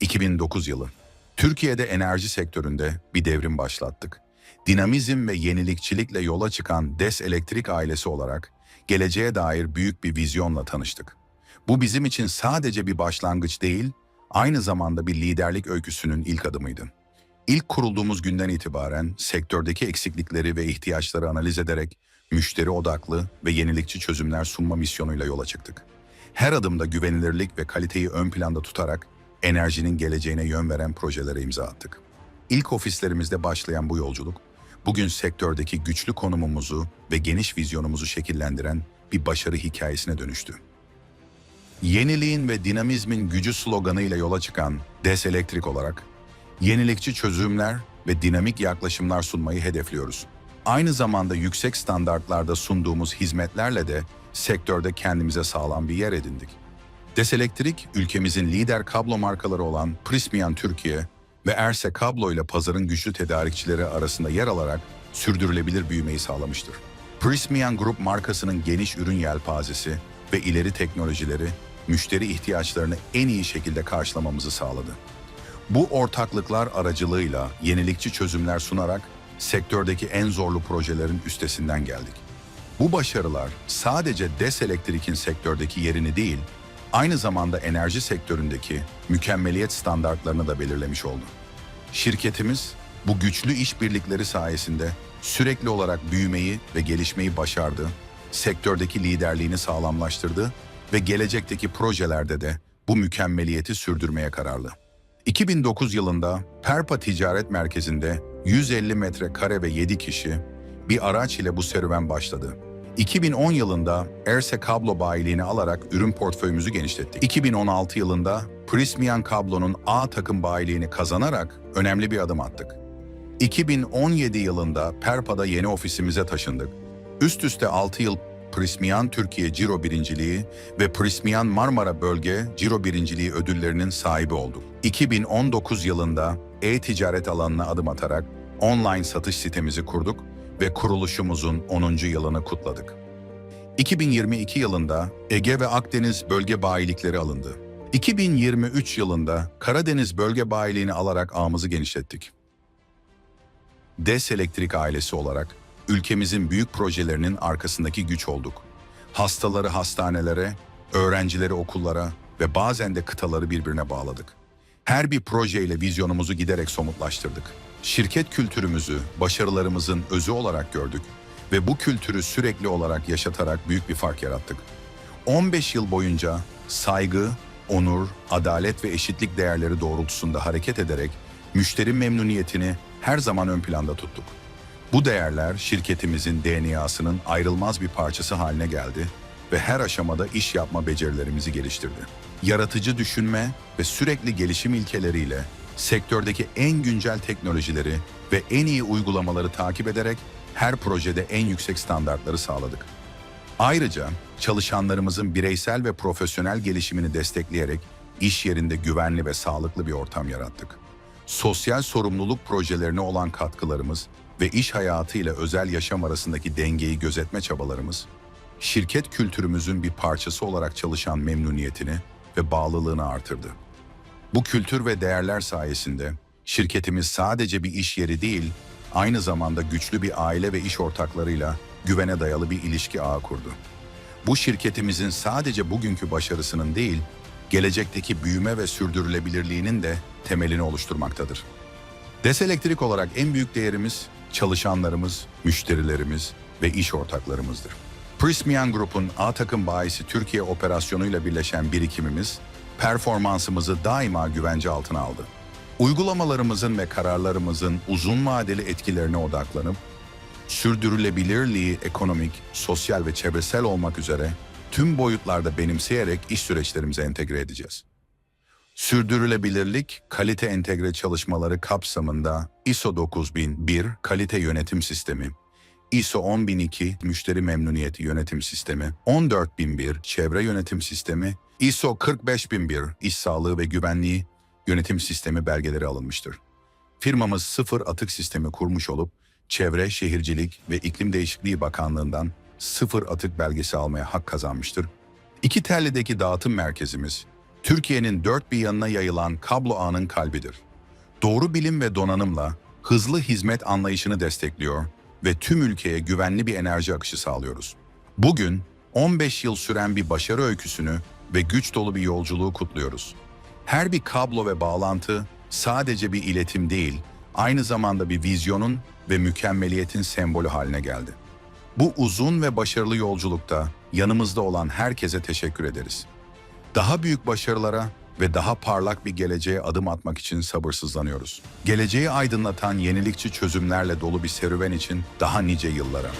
2009 yılı. Türkiye'de enerji sektöründe bir devrim başlattık. Dinamizm ve yenilikçilikle yola çıkan DES Elektrik ailesi olarak geleceğe dair büyük bir vizyonla tanıştık. Bu bizim için sadece bir başlangıç değil, aynı zamanda bir liderlik öyküsünün ilk adımıydı. İlk kurulduğumuz günden itibaren sektördeki eksiklikleri ve ihtiyaçları analiz ederek müşteri odaklı ve yenilikçi çözümler sunma misyonuyla yola çıktık. Her adımda güvenilirlik ve kaliteyi ön planda tutarak enerjinin geleceğine yön veren projelere imza attık. İlk ofislerimizde başlayan bu yolculuk, bugün sektördeki güçlü konumumuzu ve geniş vizyonumuzu şekillendiren bir başarı hikayesine dönüştü. Yeniliğin ve dinamizmin gücü sloganıyla yola çıkan DES Elektrik olarak yenilikçi çözümler ve dinamik yaklaşımlar sunmayı hedefliyoruz. Aynı zamanda yüksek standartlarda sunduğumuz hizmetlerle de sektörde kendimize sağlam bir yer edindik. DES Elektrik, ülkemizin lider kablo markaları olan Prismian Türkiye ve Erse Kablo ile pazarın güçlü tedarikçileri arasında yer alarak sürdürülebilir büyümeyi sağlamıştır. Prismian Group markasının geniş ürün yelpazesi ve ileri teknolojileri müşteri ihtiyaçlarını en iyi şekilde karşılamamızı sağladı. Bu ortaklıklar aracılığıyla yenilikçi çözümler sunarak sektördeki en zorlu projelerin üstesinden geldik. Bu başarılar sadece DES Elektrik'in sektördeki yerini değil, aynı zamanda enerji sektöründeki mükemmeliyet standartlarını da belirlemiş oldu. Şirketimiz bu güçlü işbirlikleri sayesinde sürekli olarak büyümeyi ve gelişmeyi başardı, sektördeki liderliğini sağlamlaştırdı ve gelecekteki projelerde de bu mükemmeliyeti sürdürmeye kararlı. 2009 yılında Perpa Ticaret Merkezi'nde 150 metrekare ve 7 kişi bir araç ile bu serüven başladı. 2010 yılında Erse Kablo bayiliğini alarak ürün portföyümüzü genişlettik. 2016 yılında Prismian Kablo'nun A takım bayiliğini kazanarak önemli bir adım attık. 2017 yılında Perpa'da yeni ofisimize taşındık. Üst üste 6 yıl Prismian Türkiye Ciro birinciliği ve Prismian Marmara Bölge Ciro birinciliği ödüllerinin sahibi olduk. 2019 yılında e-ticaret alanına adım atarak online satış sitemizi kurduk ve kuruluşumuzun 10. yılını kutladık. 2022 yılında Ege ve Akdeniz bölge bayilikleri alındı. 2023 yılında Karadeniz bölge bayiliğini alarak ağımızı genişlettik. DES Elektrik ailesi olarak ülkemizin büyük projelerinin arkasındaki güç olduk. Hastaları hastanelere, öğrencileri okullara ve bazen de kıtaları birbirine bağladık. Her bir projeyle vizyonumuzu giderek somutlaştırdık. Şirket kültürümüzü başarılarımızın özü olarak gördük ve bu kültürü sürekli olarak yaşatarak büyük bir fark yarattık. 15 yıl boyunca saygı, onur, adalet ve eşitlik değerleri doğrultusunda hareket ederek müşteri memnuniyetini her zaman ön planda tuttuk. Bu değerler şirketimizin DNA'sının ayrılmaz bir parçası haline geldi ve her aşamada iş yapma becerilerimizi geliştirdi. Yaratıcı düşünme ve sürekli gelişim ilkeleriyle sektördeki en güncel teknolojileri ve en iyi uygulamaları takip ederek her projede en yüksek standartları sağladık. Ayrıca çalışanlarımızın bireysel ve profesyonel gelişimini destekleyerek iş yerinde güvenli ve sağlıklı bir ortam yarattık. Sosyal sorumluluk projelerine olan katkılarımız ve iş hayatı ile özel yaşam arasındaki dengeyi gözetme çabalarımız, şirket kültürümüzün bir parçası olarak çalışan memnuniyetini ve bağlılığını artırdı. Bu kültür ve değerler sayesinde şirketimiz sadece bir iş yeri değil, aynı zamanda güçlü bir aile ve iş ortaklarıyla güvene dayalı bir ilişki ağı kurdu. Bu şirketimizin sadece bugünkü başarısının değil, gelecekteki büyüme ve sürdürülebilirliğinin de temelini oluşturmaktadır. DES Elektrik olarak en büyük değerimiz çalışanlarımız, müşterilerimiz ve iş ortaklarımızdır. Prismian Group'un A takım bayisi Türkiye operasyonuyla birleşen birikimimiz, performansımızı daima güvence altına aldı. Uygulamalarımızın ve kararlarımızın uzun vadeli etkilerine odaklanıp, sürdürülebilirliği ekonomik, sosyal ve çevresel olmak üzere tüm boyutlarda benimseyerek iş süreçlerimize entegre edeceğiz. Sürdürülebilirlik, kalite entegre çalışmaları kapsamında ISO 9001 kalite yönetim sistemi, ISO 10002 müşteri memnuniyeti yönetim sistemi, 14001 çevre yönetim sistemi, ISO 45001 iş sağlığı ve güvenliği yönetim sistemi belgeleri alınmıştır. Firmamız sıfır atık sistemi kurmuş olup Çevre, Şehircilik ve İklim Değişikliği Bakanlığı'ndan sıfır atık belgesi almaya hak kazanmıştır. İki Telli'deki dağıtım merkezimiz, Türkiye'nin dört bir yanına yayılan kablo ağının kalbidir. Doğru bilim ve donanımla hızlı hizmet anlayışını destekliyor ve tüm ülkeye güvenli bir enerji akışı sağlıyoruz. Bugün 15 yıl süren bir başarı öyküsünü ve güç dolu bir yolculuğu kutluyoruz. Her bir kablo ve bağlantı sadece bir iletim değil, aynı zamanda bir vizyonun ve mükemmeliyetin sembolü haline geldi. Bu uzun ve başarılı yolculukta yanımızda olan herkese teşekkür ederiz. Daha büyük başarılara ve daha parlak bir geleceğe adım atmak için sabırsızlanıyoruz. Geleceği aydınlatan yenilikçi çözümlerle dolu bir serüven için daha nice yıllara.